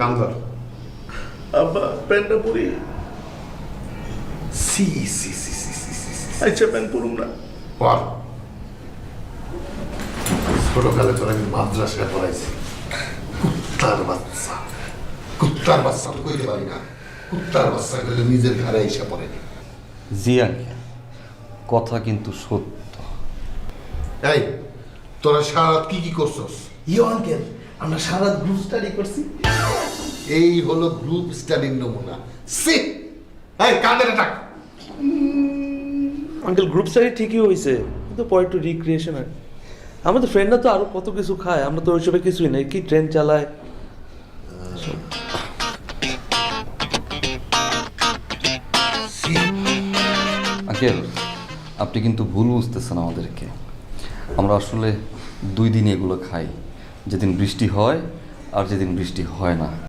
কান্দর আব্বা প্যান্টটা পরি সি সি সি সি সি সি সি। আচ্ছা প্যান্ট পরুম না। পর ছোটকালে তোর আমি মাদ্রাসায় পড়াইছি। কুত্তার বাচ্চা। কুত্তার বাচ্চা তো কইতে পারি না। কুত্তার বাচ্চা কইলে নিজের ঘরে এসে পড়ে। জি আঙ্কেল কথা কিন্তু সত্য। এই তোরা সারা রাত কি কি করছস? ইয়ো আঙ্কেল আমরা সারা গ্রুপ স্টাডি করছি। এই হলো গ্রুপ স্টাডির নমুনা। সি! এই কাঁদের ডাক আঙ্কেল গ্রুপ স্টাডি ঠিকই হয়েছে কিন্তু পরে একটু রিক্রিয়েশন আর আমাদের ফ্রেন্ডরা তো আরও কত কিছু খায় আমরা তো ওইসবে কিছুই নাই কি ট্রেন চালায়। আঙ্কেল আপনি কিন্তু ভুল বুঝতেছেন আমাদেরকে। আমরা আসলে দুই দিন এগুলো খাই। যেদিন বৃষ্টি হয় আর যেদিন বৃষ্টি হয় না।